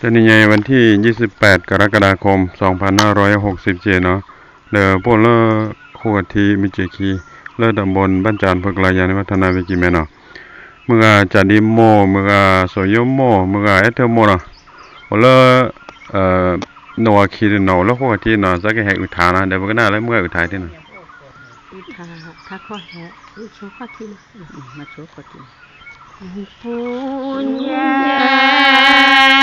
เดือนนี้ไงวันที่ 28 กรกฎาคม 2567 เนาะเดี๋ยวพวกเลอคู่กะทีมิจิคีเลอตำบลบ้านจานพึกลายาในวัฒนาวิกิแม่เนาะเมื่อจัดดิโมเมื่อโสยโมเมื่อเอเทโมเนาะพวกเลอเอ่อโนอาคีเนาะแล้วคู่กะทีเนาะสักแห่อุทานะเดี๋ยวมันก็น่าแล้วเมื่ออุทายที่เนาะอุทาถ้าข้อแหะอุโชข้อที่นะมาโชข้อที่ปุญญา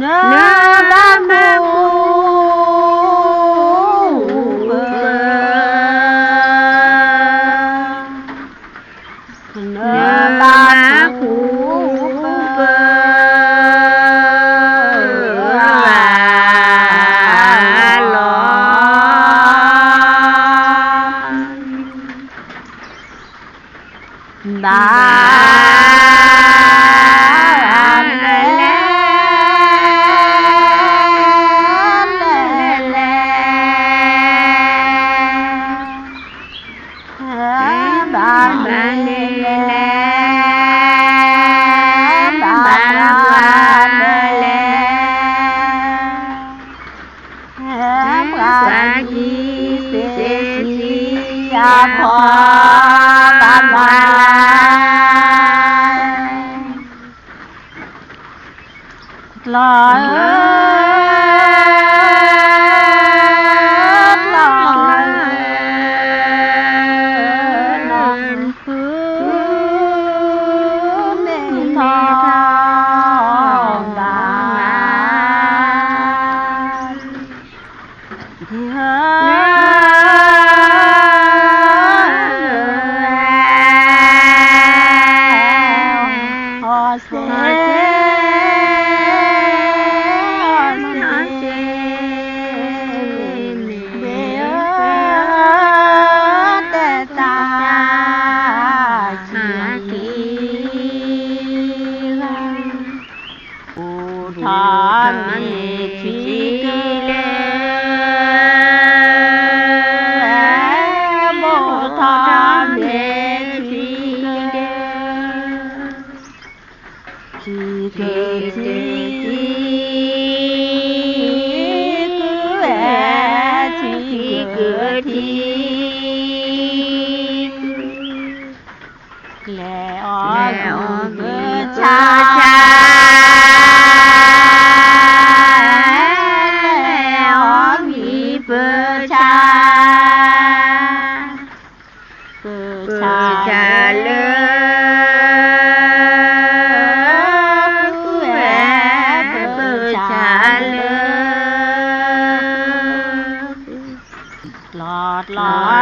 Na, na าพอบานบาลอย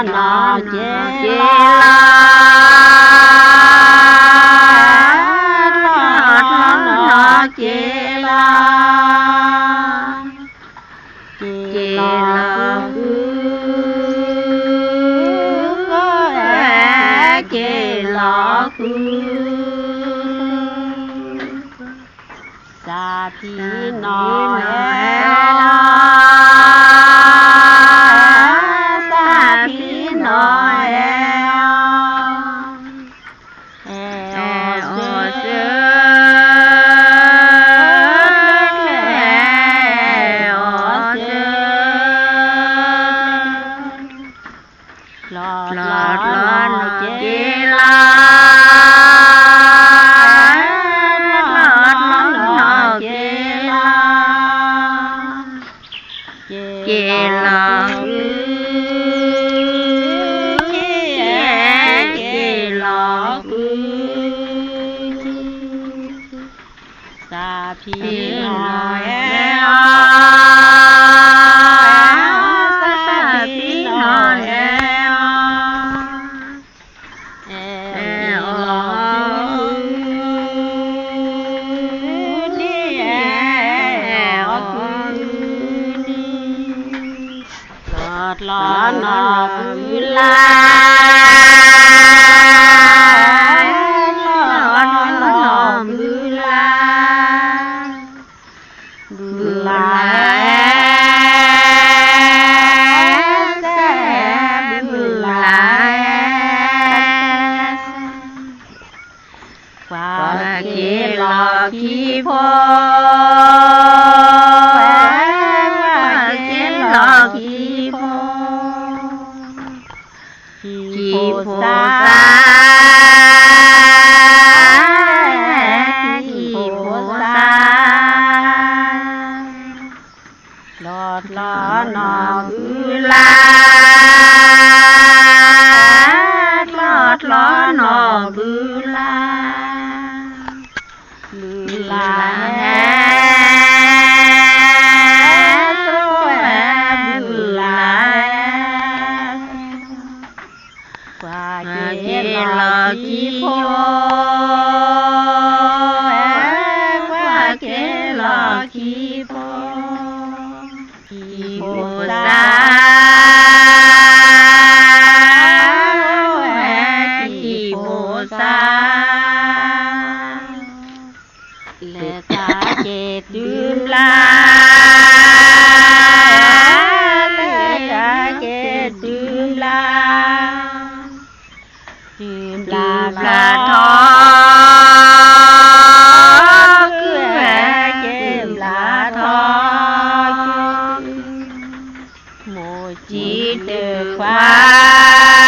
um da la la 你的爱。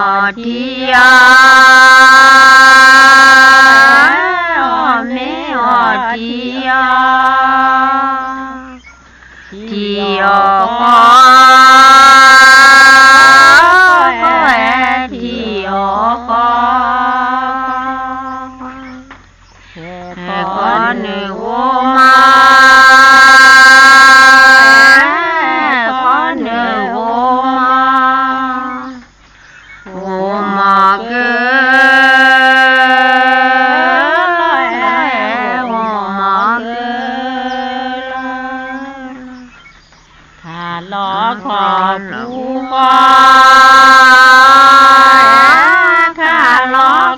大地啊。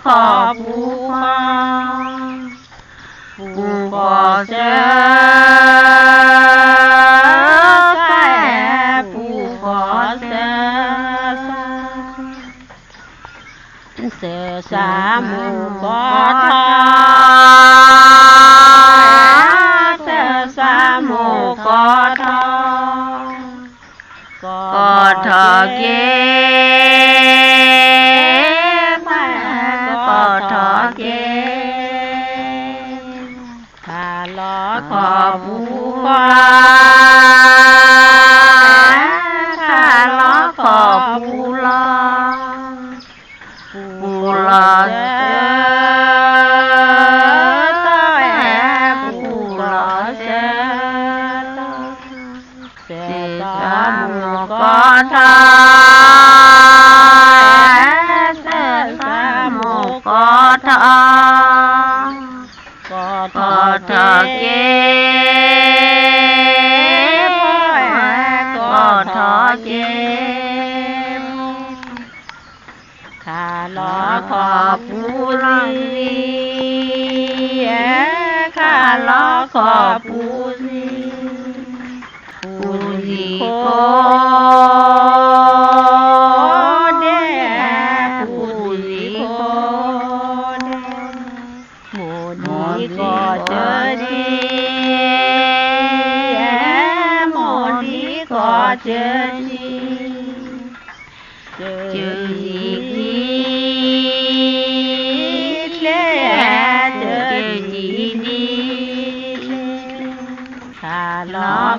khả phú ma phú khả sẽ sẽ phú khả sẽ sẽ sa mù khả tha sẽ sa mù khả tha khả tha kia เสตเสตมุกทาเสตมุกทา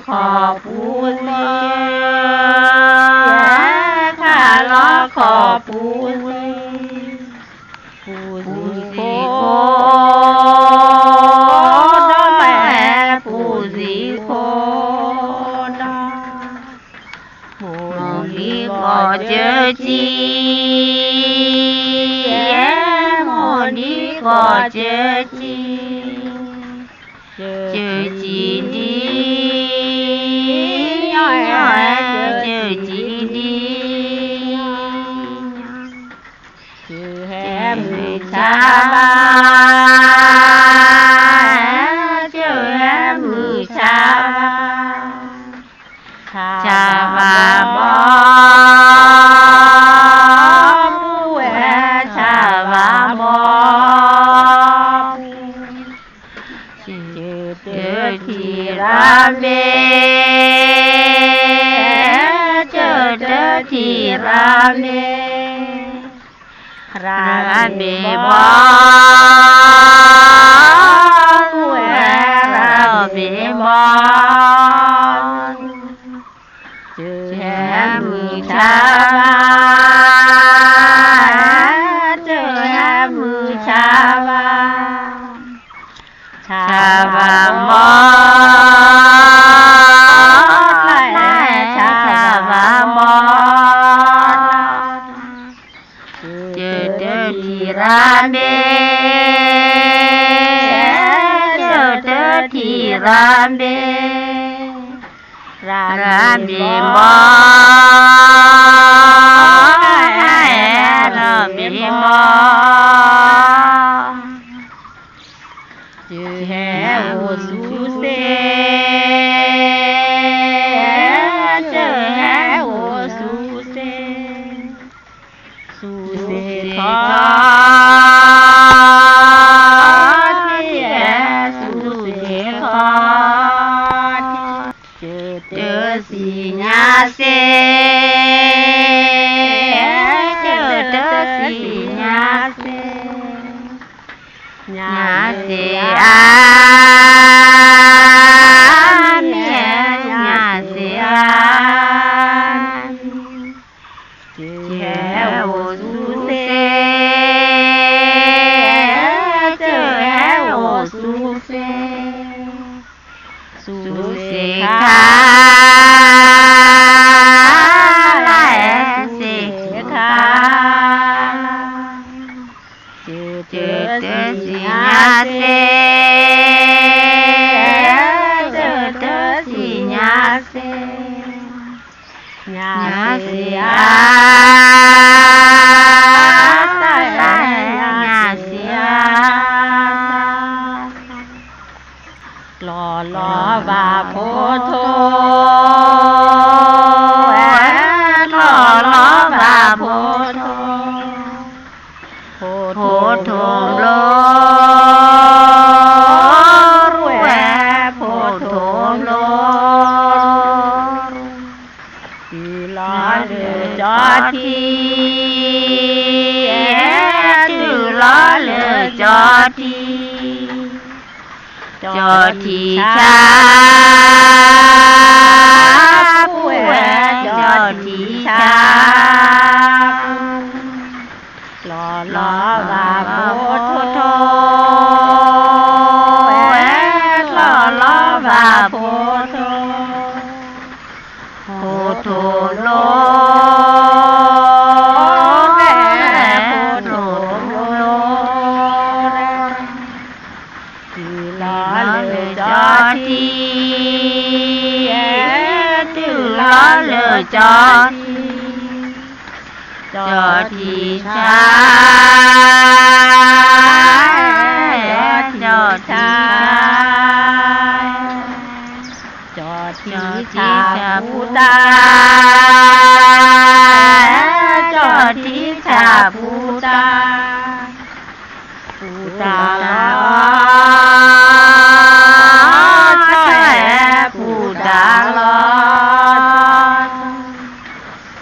ขอบคุณเลียข้าล้อขอบคุณปุยโคดแม่ปูนีโคนมองนี้ก็เจอจีมองนี้ก็เจอจ Sitama. 阿弥陀佛。菩提萨埵，菩提萨埵，波罗波罗蜜多，波罗波罗蜜多，多罗。 จอดจอดที่ชายจอดที่ชายจอดที่ชาผู้ตา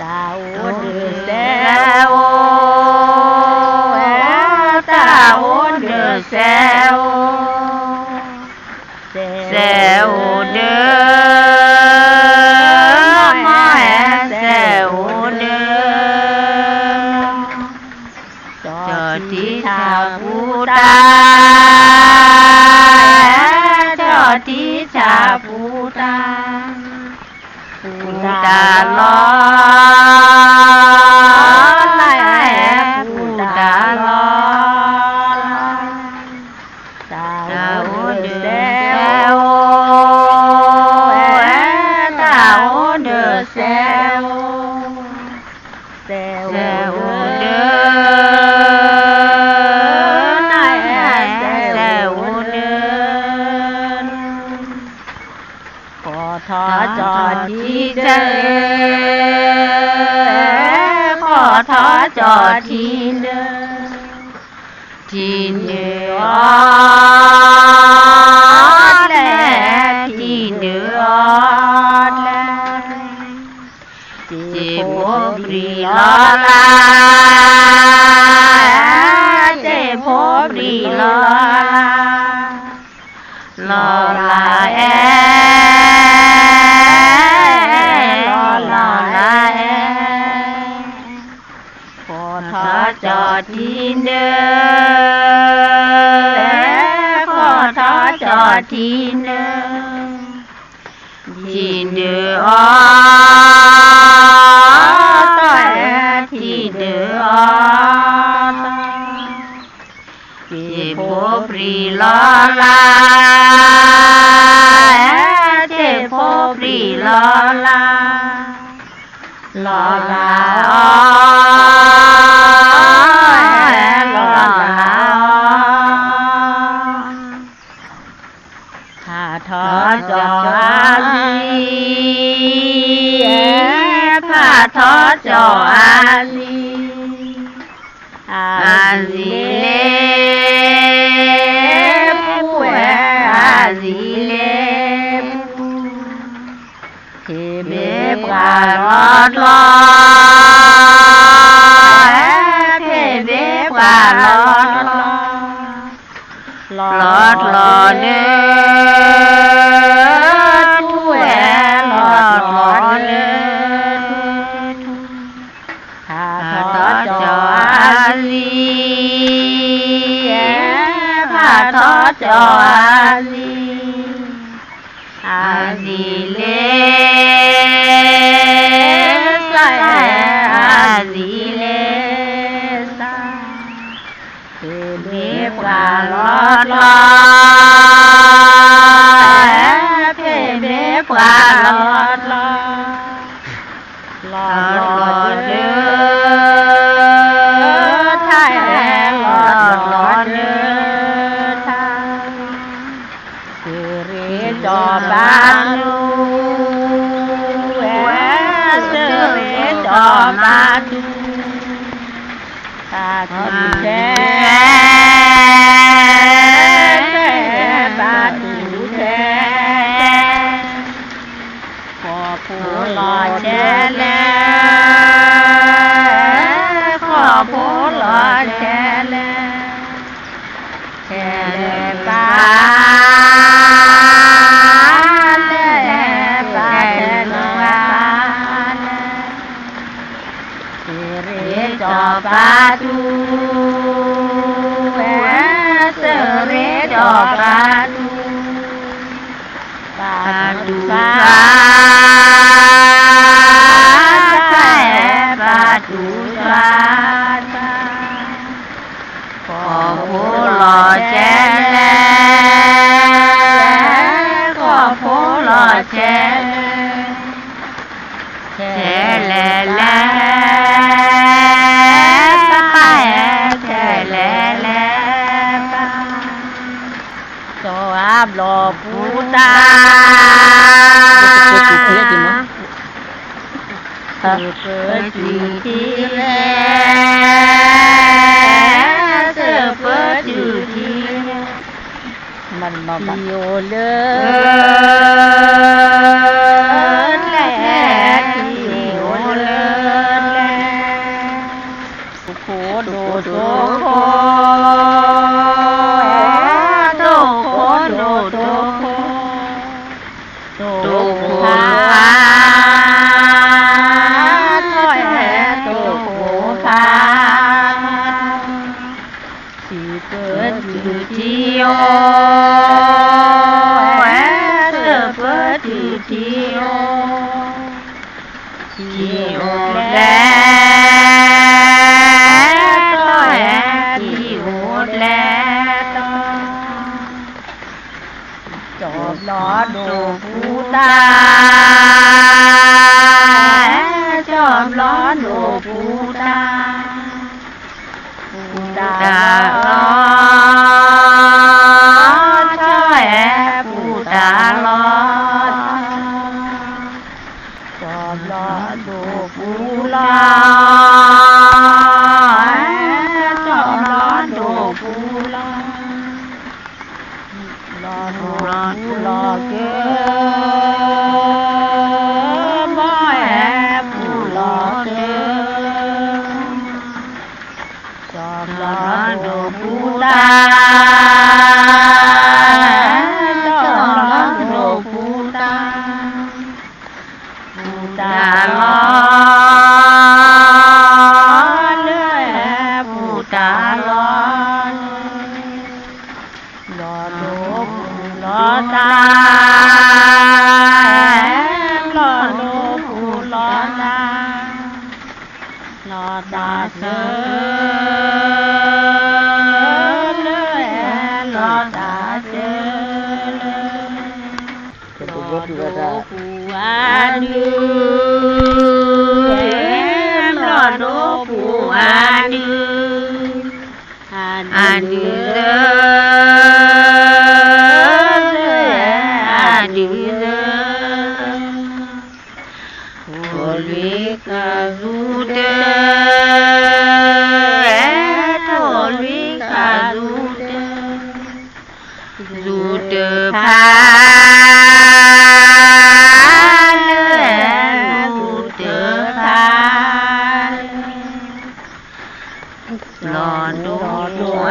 tạo được xe ô ta tạo được xe ô xe ô đưa mà xe ô đưa cho tí thảo vũ ta cho tí thảo vũ ta ตา cho thi lơ thi nữa lẽ thi nữa lẽ thì một vì lo lắng dinner, dinner, dinner, dinner, dinner, dinner, dinner, khó cho a di a di lê phu a di lê phu thì bếp gà lót lót thì bếp gà lót lót lót lót So Aziz, Azile, Azile, Azile, Azile, ธุสาสาธุสาขอผู้หล่อแจ้ขอผู้หล่อแจ้แจ้แลแลลอบ ta thập chỉ thi lẽ thập chỉ thi mình mà bạn yêu lớn lẽ yêu khổ đồ đồ khổ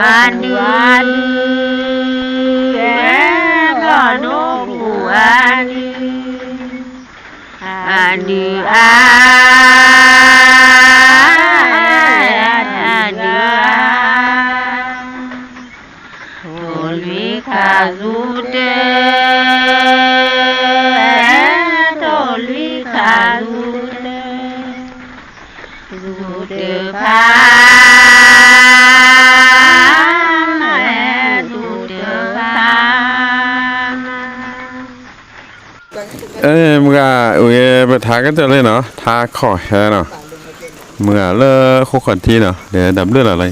Adi Adi ไปทากันเจอเลยเนาะทาขอแฮเนาะเมื่อเลอโคุกขันทีเนาะเดี๋ยวดับเลือดอะไร